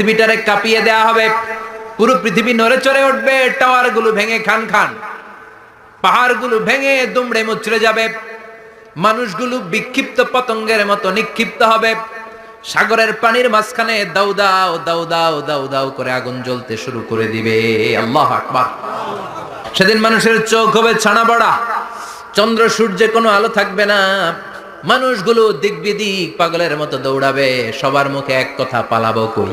পৃথিবীটারে কাঁপিয়ে দেয়া হবে। পুরো পৃথিবী নড়ে চড়ে উঠবে টাওয়ারগুলো ভেঙে খান খান। পাহাড়গুলো ভেঙে দুমড়ে মুচড়ে যাবে। মানুষগুলো বিক্ষিপ্ত পতঙ্গের মতো নিক্ষিপ্ত হবে। সাগরের পানির মাঝখানে দাউ দাও দাউ দাও দাউ দাউ করে আগুন জ্বলতে শুরু করে দিবে। আল্লাহ আকবার। সেদিন মানুষের চোখ হবে ছানা বড়া চন্দ্র সূর্যে কোনো আলো থাকবে না। মানুষগুলো দিক বিদিক পাগলের মতো দৌড়াবে। সবার মুখে এক কথা পালাবো কই?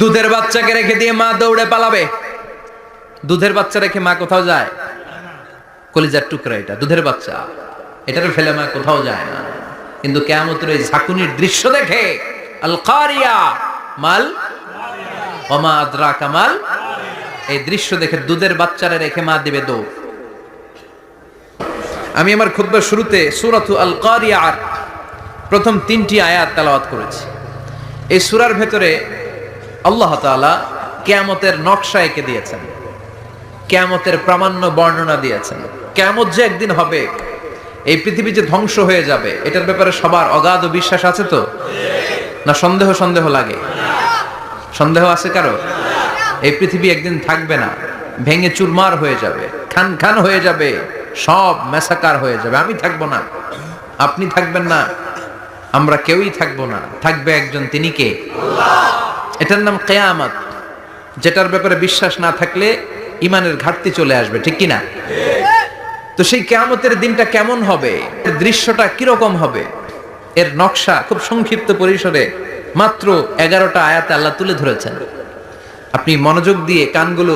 দুধের বাচ্চাকে রেখে দিয়ে মা দৌড়ে পালাবে। দুধের বাচ্চা রেখে মা কোথাও যায়? কলিজার টুকরা এটা, দুধের বাচ্চা। এটারে ফেলে মা কোথাও যায় না। কিন্তু কেয়ামতের এই ঝাঁকুনির দৃশ্য দেখে আল মাল, ওমা আদ্রা কামাল এই দৃশ্য দেখে দুধের বাচ্চারে রেখে মা দিবে দৌড়। আমি আমার খুতবার শুরুতে সুরাতু আল কারিয়ার প্রথম তিনটি আয়াত তেলাওয়াত করেছি। এই সুরার ভেতরে আল্লাহ তাআলা কেয়ামতের নকশা এঁকে দিয়েছেন। কেয়ামতের প্রামাণ্য বর্ণনা দিয়েছেন। কেয়ামত যে একদিন হবে, এই পৃথিবী যে ধ্বংস হয়ে যাবে, এটার ব্যাপারে সবার অগাধ বিশ্বাস আছে তো? না সন্দেহ সন্দেহ লাগে? সন্দেহ আছে কারও? এই পৃথিবী একদিন থাকবে না, ভেঙে চুরমার হয়ে যাবে, খান খান হয়ে যাবে, সব মেসাকার হয়ে যাবে। আমি থাকব না। আপনি থাকবেন না। আমরা কেউই থাকব না। থাকবে একজন তিনি কে? এটার নাম কেয়ামত, যেটার ব্যাপারে বিশ্বাস না থাকলে ইমানের ঘাটতি চলে আসবে, ঠিক কি না তো সেই কেয়ামতের দিনটা কেমন হবে? দৃশ্যটা কীরকম হবে? এর নকশা খুব সংক্ষিপ্ত পরিসরে মাত্র এগারোটা আয়াতে আল্লাহ তুলে ধরেছেন। আপনি মনোযোগ দিয়ে কানগুলো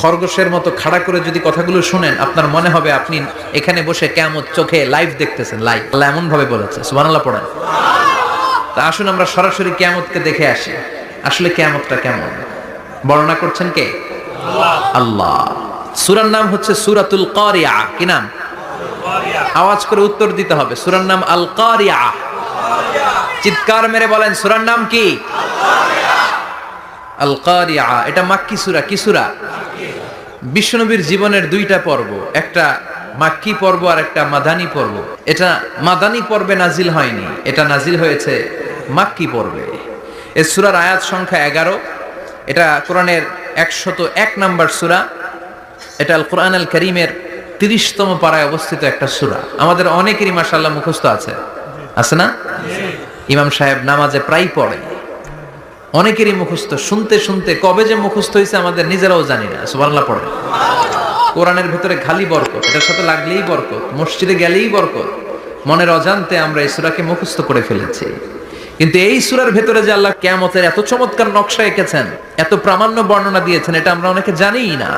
খরগোশের মতো খাড়া করে যদি কথাগুলো শুনেন, আপনার মনে হবে আপনি এখানে বসে কেমন চোখে লাইভ দেখতেছেন, লাইভ। আল্লাহ এমন ভাবে বলেছে, সুবহানাল্লাহ পড়েন। তা আসুন আমরা সরাসরি কেয়ামতকে দেখে আসি। আসলে কেয়ামতটা কেমন? বর্ণনা করছেন কে? আল্লাহ। সুরার নাম হচ্ছে সূরাতুল কারিয়া। কি নাম? আওয়াজ করে উত্তর দিতে হবে। সুরার নাম আল কারিয়া। চিৎকার মেরে বলেন, সুরার নাম কি? আল কারিয়া। এটা মাক্কি সূরা। কি সূরা? বিশ্বনবীর জীবনের দুইটা পর্ব। একটা মাক্কি পর্ব আর একটা মাদানী পর্ব। এটা মাদানী পর্বে নাজিল হয়নি। এটা নাজিল হয়েছে মাক্কি পর্বে। এ সূরার আয়াত সংখ্যা এগারো। এটা কোরআনের একশত এক নাম্বার সুরা। এটা কোরআন আল করিমের তিরিশতম পাড়ায় অবস্থিত একটা সূরা। আমাদের অনেকেরই মাসাল্লাহ মুখস্থ আছে। আছে না? ইমাম সাহেব নামাজে প্রায় পড়ে। অনেকেরই মুখস্থ। শুনতে শুনতে কবে যে মুখস্থ হয়েছে আমাদের নিজেরাও জানি না। সুবহানাল্লাহ পড়ে। কোরআনের ভেতরে খালি বরকত। এটার সাথে লাগলেই বরকত। মসজিদে গেলেই বরকত। মনের অজান্তে আমরা এই সূরাকে মুখস্থ করে ফেলেছি। কিন্তু এই সুরার ভেতরে যে আল্লাহ কিয়ামতের এত চমৎকার নকশা এঁকেছেন, এত প্রামাণ্য বর্ণনা দিয়েছেন, এটা আমরা অনেকে জানিই না।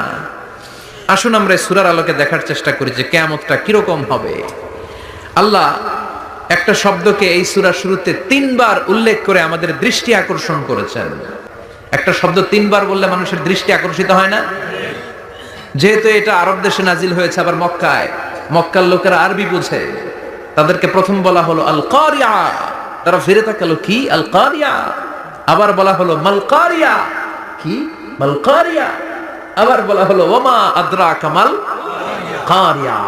আসুন আমরা এই সূরার আলোকে দেখার চেষ্টা করি যে কিয়ামতটা কীরকম হবে। আল্লাহ একটা শব্দকে এই সূরার শুরুতে তিনবার উল্লেখ করে আমাদের দৃষ্টি আকর্ষণ করেছেন। একটা শব্দ তিনবার বললে মানুষের দৃষ্টি আকর্ষিত হয় না? যেহেতু এটা আরব দেশে নাজিল হয়েছে, আবার মক্কায়। মক্কার লোকেরা আরবি বুঝে। তাদেরকে প্রথম বলা হলো আল কারিয়া তারা ফিরে তাকালো, কি? আল কারিয়া আবার বলা হলো মাল কারিয়া কি? মাল কারিয়া আবার বলা হলো, ওমা আদ্রা কামাল কারিয়া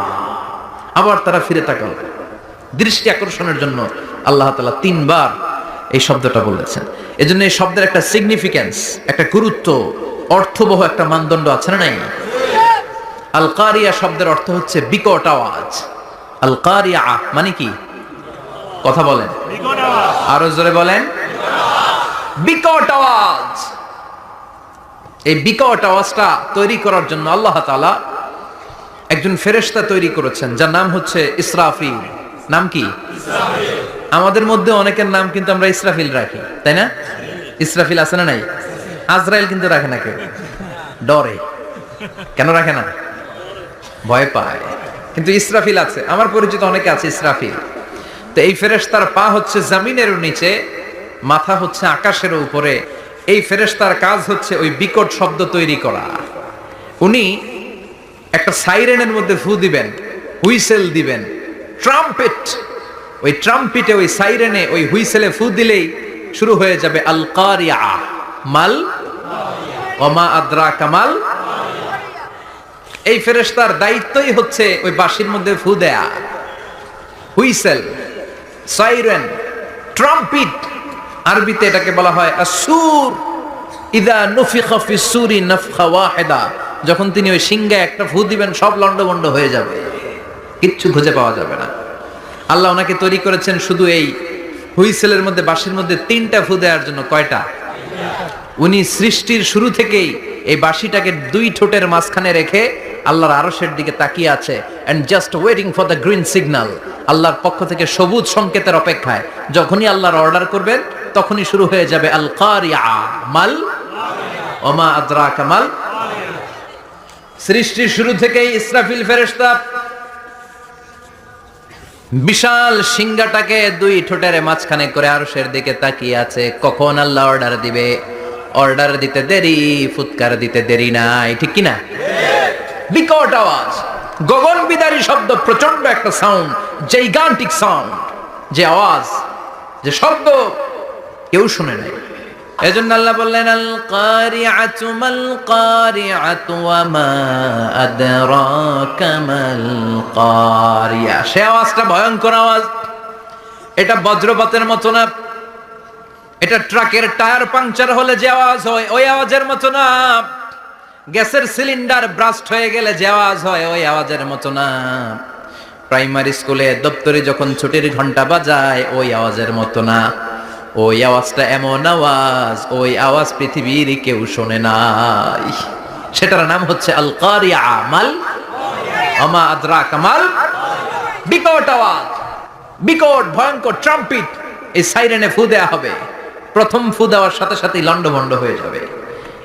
আবার তারা ফিরে তাকালো। দৃষ্টি আকর্ষণের জন্য আল্লাহ তালা তিনবার এই শব্দটা বলেছেন। এজন্য এই শব্দের একটা সিগনিফিক্যান্স একটা গুরুত্ব, অর্থবহ একটা মানদণ্ড আছে না নাই? আল কারিয়া শব্দের অর্থ হচ্ছে বিকট আওয়াজ। আল কারিয়া মানে কি? কথা বলেন। আরও জোরে বলেন। বিকট আওয়াজ। এই বিকট আওয়াজটা তৈরি করার জন্য আল্লাহ তাআলা একজন ফেরেশতা তৈরি করেছেন যার নাম হচ্ছে ইসরাফিল। নাম কি? আমাদের মধ্যে অনেকের নাম কিন্তু আমরা ইসরাফিল রাখি তাই না? ইসরাফিল আছে না নাই? আজরাইল কিন্তু রাখে না কেউ। ডরে। কেন রাখে না? ভয় পায়। কিন্তু ইসরাফিল আছে। আমার পরিচিত অনেকে আছে ইসরাফিল। তো এই ফেরেশতার পা হচ্ছে জামিনের নিচে, মাথা হচ্ছে আকাশের উপরে। এই ফেরেশতার কাজ হচ্ছে ওই বিকট শব্দ তৈরি করা। উনি একটা সাইরেনের মধ্যে ফু দিবেন, হুইসেল দিবেন, ট্রাম্পেট। ওই ট্রাম্পিটে ওই সাইরেনে ওই হুইসেলে ফু দিলেই শুরু হয়ে যাবে আল কারিয়া মাল ওমা আদ্রা কামাল এই ফেরেশতার দায়িত্বই হচ্ছে ওই বাঁশির মধ্যে ফু দেয়া, হুইসেল। সাইরেন, ট্রাম্পিট, আরবিতে এটাকে বলা হয় আসুর ইদা নুফিখা ফি সুরি নাফখা ওয়াহিদা। যখন তিনি ওই সিংহে একটা ফু দিবেন, সব লন্ডভন্ড হয়ে যাবে। কিচ্ছু খুঁজে পাওয়া যাবে না। আল্লাহ ওনাকে তৈরি করেছেন শুধু এই হুইসেলের মধ্যে, বাঁশির মধ্যে তিনটা ফু দেওয়ার জন্য। কয়টা? উনি সৃষ্টির শুরু থেকেই এই বাঁশিটাকে দুই ঠোঁটের মাঝখানে রেখে আল্লাহর আরশের দিকে তাকিয়ে আছে and just waiting for the green signal আল্লাহর পক্ষ থেকে সবুজ সংকেতের অপেক্ষায়। যখনই আল্লাহর অর্ডার করবেন, তখনই শুরু হয়ে যাবে আল মাল, ওমা আদ্রা কামাল সৃষ্টির শুরু থেকেই ইসরাফিল ফেরেশতা বিশাল সিংহাটাকে দুই ঠোঁটের মাঝখানে করে আরশের দিকে তাকিয়ে আছে। কখন আল্লাহ অর্ডার দিবে? অর্ডার দিতে দেরি, ফুৎকার দিতে দেরি নাই, ঠিক কিনা? বিকট আওয়াজ। গগন বিদারী শব্দ প্রচণ্ড একটা সাউন্ড জাইগান্টিক সাউন্ড যে আওয়াজ, যে শব্দ কেউ শুনে নাই। এজন্য আল্লাহ বললেন আল কারিআতু মাল কারিআতু ওয়া মা আদরাকা মাল কারিয়া সে আওয়াজটা ভয়ঙ্কর আওয়াজ। এটা বজ্রপাতের মতো না। এটা ট্রাকের টায়ার পাংচার হলে যে আওয়াজ হয়, ওই আওয়াজের মতো না। গ্যাসের সিলিন্ডার ব্রাস্ট হয়ে গেলে যে আওয়াজ হয়, ওই আওয়াজের মতো না। প্রাইমারি স্কুলে দপ্তরে যখন ছুটির ঘণ্টা বাজায়, ওই আওয়াজের মতো না। ওই আওয়াজটা এমন আওয়াজ, ওই আওয়াজ পৃথিবীর কেউ শোনে নাই। সেটার নাম হচ্ছে আল কারিয়া মাল আমা আদ্রা কামাল বিকট আওয়াজ, বিকট ভয়ঙ্কর ট্রাম্পিট। এই সাইরেনে ফু দেওয়া হবে। প্রথম ফু দেওয়ার সাথে সাথেই লন্ডভন্ড হয়ে যাবে।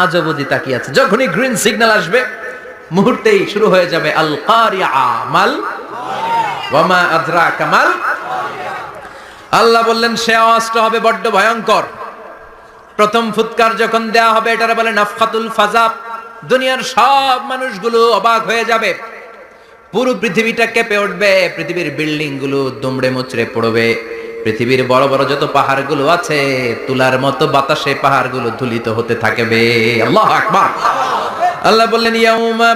আজ অবধি তাকিয়ে আছে। যখনই গ্রিন সিগন্যাল আসবে, মুহূর্তেই শুরু হয়ে যাবে আল কারিয়া মাল। কামাল আল্লাহ বললেন, সে আওয়াজটা হবে বড্ড ভয়ঙ্কর। প্রথম ফুৎকার যখন দেয়া হবে, এটারে বলে নাফখাতুল ফাজাব। দুনিয়ার সব মানুষগুলো অবাক হয়ে যাবে। পুরো পৃথিবীটা কেঁপে উঠবে, পৃথিবীর বিল্ডিংগুলো দুমড়ে মুচড়ে পড়বে। পৃথিবীর বড় বড় যত পাহাড়গুলো আছে তুলার মতো বাতাসে পাহাড়গুলো ধুলিত হতে থাকবে আল্লাহ আকবার আল্লাহ বললেন ইয়াউমা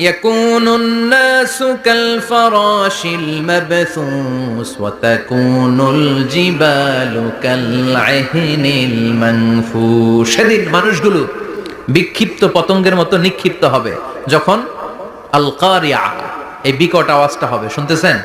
يكون الناس كالفراش المبثوث وتكون الجبال كالعهن المنفوش সেদিন মানুষগুলো বিক্ষিপ্ত পতঙ্গের মতো নিক্ষিপ্ত হবে যখন আল কারিয়া এই বিকট আওয়াজটা হবে শুনতেছেন